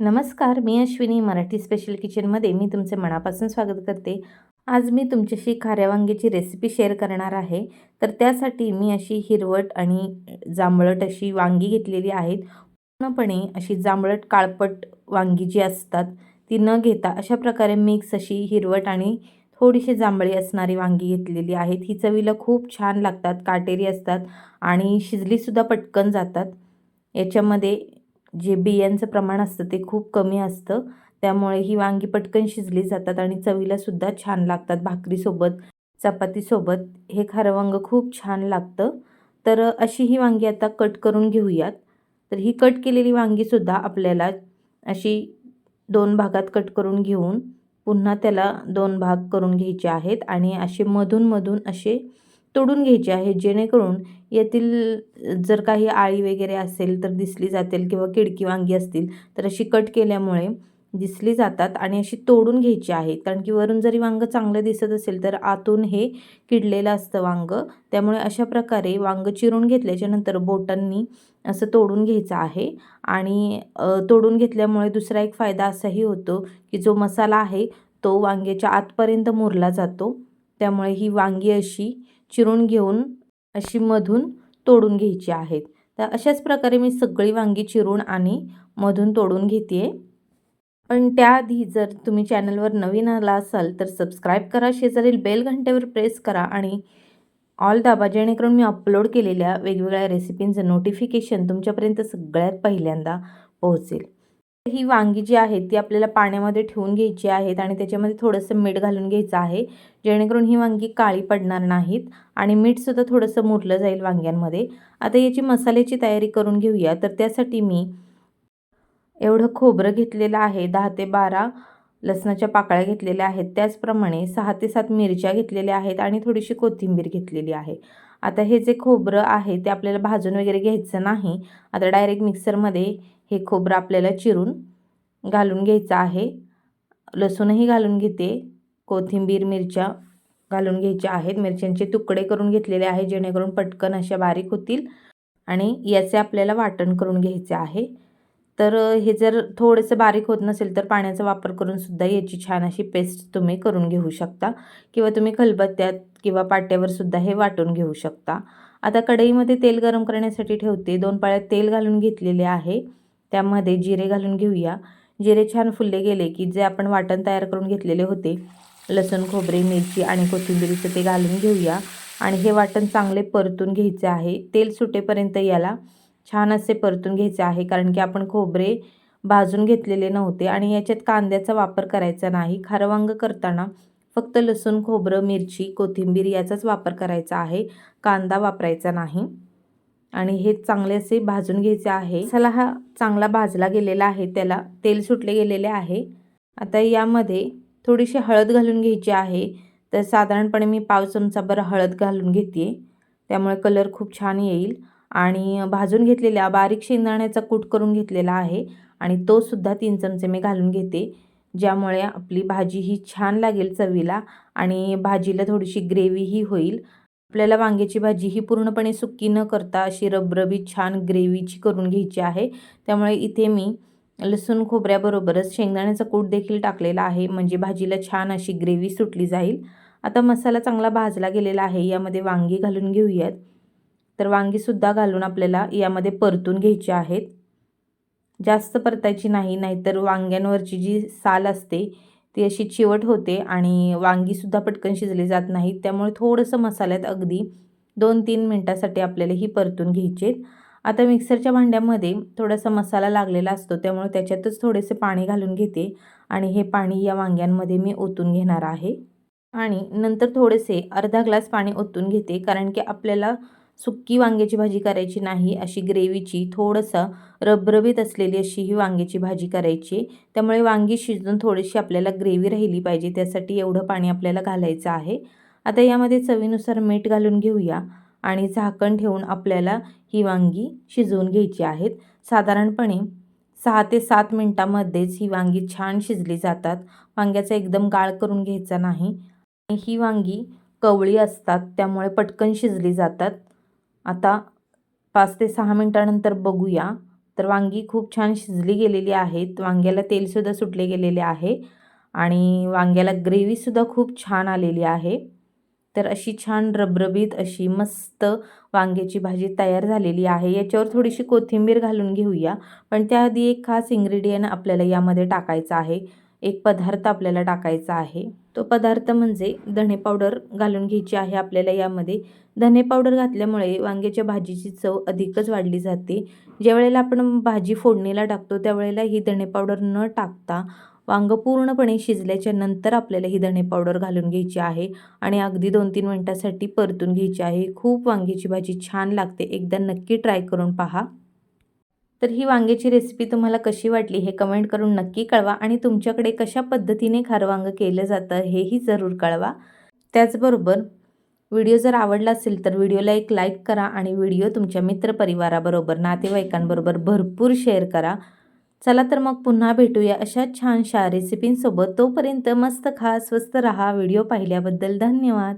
नमस्कार मी अश्विनी मराठी स्पेशल किचनमध्ये मी तुमचे मनापासून स्वागत करते. आज मी तुमच्याशी खाऱ्या वांग्याची रेसिपी शेअर करणार आहे. तर त्यासाठी मी अशी हिरवट आणि जांभळट अशी वांगी घेतलेली आहेत. पूर्णपणे अशी जांभळट काळपट वांगी जी असतात ती न घेता अशा प्रकारे मिक्स अशी हिरवट आणि थोडीशी जांभळी असणारी वांगी घेतलेली आहेत. ही चवीला खूप छान लागतात काटेरी असतात आणि शिजलीसुद्धा पटकन जातात. याच्यामध्ये जे बियांचं प्रमाण असतं ते खूप कमी असतं. त्यामुळे ही वांगी पटकन शिजली जातात आणि चवीलासुद्धा छान लागतात. भाकरीसोबत चपातीसोबत हे खारं वांगं खूप छान लागतं. तर अशी ही वांगी आता कट करून घेऊयात. तर ही कट केलेली वांगीसुद्धा आपल्याला अशी दोन भागात कट करून घेऊन पुन्हा त्याला दोन भाग करून घ्यायचे आहेत आणि असे मधून मधून असे तोडून घ्यायची आहे जेणेकरून यातील जर काही आळी वगैरे असेल तर दिसली जातील किंवा किडकी वांगी असतील तर अशी कट केल्यामुळे दिसली जातात आणि अशी तोडून घ्यायची आहे. कारण की वरून जरी वांगं चांगलं दिसत असेल तर आतून हे किडलेलं असतं वांगं. त्यामुळे अशा प्रकारे वांगं चिरून घेतल्याच्यानंतर बोटांनी असं तोडून घ्यायचं आहे. आणि तोडून घेतल्यामुळे दुसरा एक फायदा असाही होतो की जो मसाला आहे तो वांग्याच्या आतपर्यंत मुरला जातो. त्यामुळे ही वांगी अशी चिरून घेऊन अशी मधून तोडून घ्यायची आहेत. तर अशाच प्रकारे मी सगळी वांगी चिरून आणि मधून तोडून घेते पण त्याआधी जर तुम्ही चॅनलवर नवीन आला असाल तर सबस्क्राईब करा शेजारील बेल घंटेवर प्रेस करा आणि ऑल दाबा जेणेकरून मी अपलोड केलेल्या वेगवेगळ्या रेसिपींचं नोटिफिकेशन तुमच्यापर्यंत सगळ्यात पहिल्यांदा पोहोचेल. ही वांगी जी आहेत ती आपल्याला पाण्यामध्ये ठेवून घ्यायची आहेत आणि त्याच्यामध्ये थोडंसं मीठ घालून घ्यायचं आहे. जेणेकरून ही वांगी काळी पडणार नाहीत आणि मीठसुद्धा थोडंसं मुरलं जाईल वांग्यांमध्ये. आता याची मसाल्याची तयारी करून घेऊया. तर त्यासाठी मी एवढं खोबरं घेतलेलं आहे. दहा ते बारा लसणाच्या पाकळ्या घेतलेल्या आहेत. त्याचप्रमाणे सहा ते सात मिरच्या घेतलेल्या आहेत आणि थोडीशी कोथिंबीर घेतलेली आहे. आता हे जे खोबरं आहे ते आपल्याला भाजून वगैरे घ्यायचं नाही. आता डायरेक्ट मिक्सरमध्ये हे खोबरं आपल्याला चिरून घालून घ्यायचं आहे. लसूणही घालून घेते. कोथिंबीर मिरच्या घालून घ्यायच्या आहेत. मिरच्यांचे तुकडे करून घेतलेले आहे जेणेकरून पटकन अशा बारीक होतील आणि याचे आपल्याला वाटण करून घ्यायचे आहे. तर हे जर थोडंसं बारीक होत नसेल तर पाण्याचा वापर करून सुद्धा याची छान अशी पेस्ट तुम्ही करून घेऊ शकता. किंवा तुम्ही खलबत्त्यात किंवा पाट्यावर सुद्धा हे वाटून घेऊ शकता. आता कढईमध्ये तेल गरम करण्यासाठी ठेवते. दोन पाळ्यात तेल घालून घेतलेले आहे. त्यामध्ये जिरे घालून घेऊया. जिरे छान फुलले गेले की जे आपण वाटण तयार करून घेतलेले होते. लसूण खोबरे मिरची आणि कोथिंबिरीचं ते घालून घेऊया. आणि हे वाटण चांगले परतून घ्यायचे आहे. तेल सुटेपर्यंत याला छान असे परतून घ्यायचे आहे कारण की आपण खोबरे भाजून घेतलेले नव्हते आणि याच्यात कांद्याचा वापर करायचा नाही. खारवांग करताना फक्त लसूण खोबरं मिरची कोथिंबीर याचाच वापर करायचा आहे. कांदा वापरायचा नाही. आणि हे चांगले असे भाजून घ्यायचे आहे. मसाला हा चांगला भाजला गेलेला आहे. त्याला तेल सुटले गेलेले आहे. आता यामध्ये थोडीशी हळद घालून घ्यायची आहे. तर साधारणपणे मी पाव चमचाभर हळद घालून घेते त्यामुळे कलर खूप छान येईल. आणि भाजून घेतलेल्या बारीक शेंगदाण्याचा कूट करून घेतलेला आहे. आणि तो सुद्धा तीन चमचे मी घालून घेते. ज्यामुळे आपली भाजी ही छान लागेल चवीला आणि भाजीला थोडीशी ग्रेव्हीही होईल. आपल्याला वांग्याची भाजी ही पूर्णपणे सुक्की न करता अशी रबरबी छान ग्रेव्हीची करून घ्यायची आहे. त्यामुळे इथे मी लसूण खोबऱ्याबरोबरच शेंगदाण्याचा कूट देखील टाकलेला आहे. म्हणजे भाजीला छान अशी ग्रेव्ही सुटली जाईल. आता मसाला चांगला भाजला गेलेला आहे. यामध्ये वांगी घालून घेऊयात. तर वांगीसुद्धा घालून आपल्याला यामध्ये परतून घ्यायची आहेत. जास्त परतायची नाही नाहीतर वांग्यांवरची जी साल असते ती अशी चिवट होते आणि वांगीसुद्धा पटकन शिजली जात नाहीत. त्यामुळे थोडंसं मसाल्यात अगदी दोन तीन मिनटासाठी आपल्याला ही परतून घ्यायचे आता मिक्सरच्या भांड्यामध्ये थोडासा मसाला लागलेला असतो त्यामुळे त्याच्यातच थोडेसे पाणी घालून घेते आणि हे पाणी या वांग्यांमध्ये मी ओतून घेणार आहे. आणि नंतर थोडेसे अर्धा ग्लास पाणी ओतून घेते कारण की आपल्याला सुक्की वांग्याची भाजी करायची नाही अशी ग्रेव्हीची थोडंसं रबरबीत असलेली अशी ही वांग्याची भाजी करायची. त्यामुळे वांगी शिजून थोडीशी आपल्याला ग्रेव्ही राहिली पाहिजे त्यासाठी एवढं पाणी आपल्याला घालायचं आहे. आता यामध्ये चवीनुसार मीठ घालून घेऊया आणि झाकण ठेवून आपल्याला ही वांगी शिजवून घ्यायची आहेत. साधारणपणे सहा ते सात मिनटामध्येच ही वांगी छान शिजली जातात. वांग्याचा एकदम गाळ करून घ्यायचा नाही. ही वांगी कवळी असतात त्यामुळे पटकन शिजली जातात. आता पाच ते सहा मिनटानंतर बघूया. तर वांगी खूप छान शिजली गेलेली आहेत. वांग्याला तेलसुद्धा सुटले गेलेले आहे. आणि वांग्याला ग्रेव्हीसुद्धा खूप छान आलेली आहे. तर अशी छान रबरबीत अशी मस्त वांग्याची भाजी तयार झालेली आहे. याच्यावर थोडीशी कोथिंबीर घालून घेऊया. पण त्याआधी एक खास इंग्रेडियंट आपल्याला यामध्ये टाकायचा आहे. एक पदार्थ आपल्याला टाकायचा आहे. तो पदार्थ म्हणजे धणे पावडर घालून घ्यायची आहे आपल्याला यामध्ये. धणे पावडर घातल्यामुळे वांग्याच्या भाजीची चव अधिकच वाढली जाते. ज्यावेळेला आपण भाजी फोडणीला टाकतो त्यावेळेला ही धणे पावडर न टाकता वांगं पूर्णपणे शिजल्याच्या नंतर आपल्याला ही धणे पावडर घालून घ्यायची आहे आणि अगदी दोन तीन मिनटासाठी परतून घ्यायची आहे. खूप वांग्याची भाजी छान लागते. एकदा नक्की ट्राय करून पहा. तर ही वांग्याची रेसिपी तुम्हाला कशी वाटली हे कमेंट करून नक्की कळवा आणि तुमच्याकडे कशा पद्धतीने खारवांग केलं जातं हेही जरूर कळवा. त्याचबरोबर व्हिडिओ जर आवडला असेल तर व्हिडिओला एक लाईक करा आणि व्हिडिओ तुमच्या मित्रपरिवाराबरोबर नातेवाईकांबरोबर भरपूर शेअर करा. चला तर मग पुन्हा भेटूया अशा छानशा रेसिपींसोबत तोपर्यंत मस्त खा स्वस्त रहा. व्हिडिओ पाहिल्याबद्दल धन्यवाद.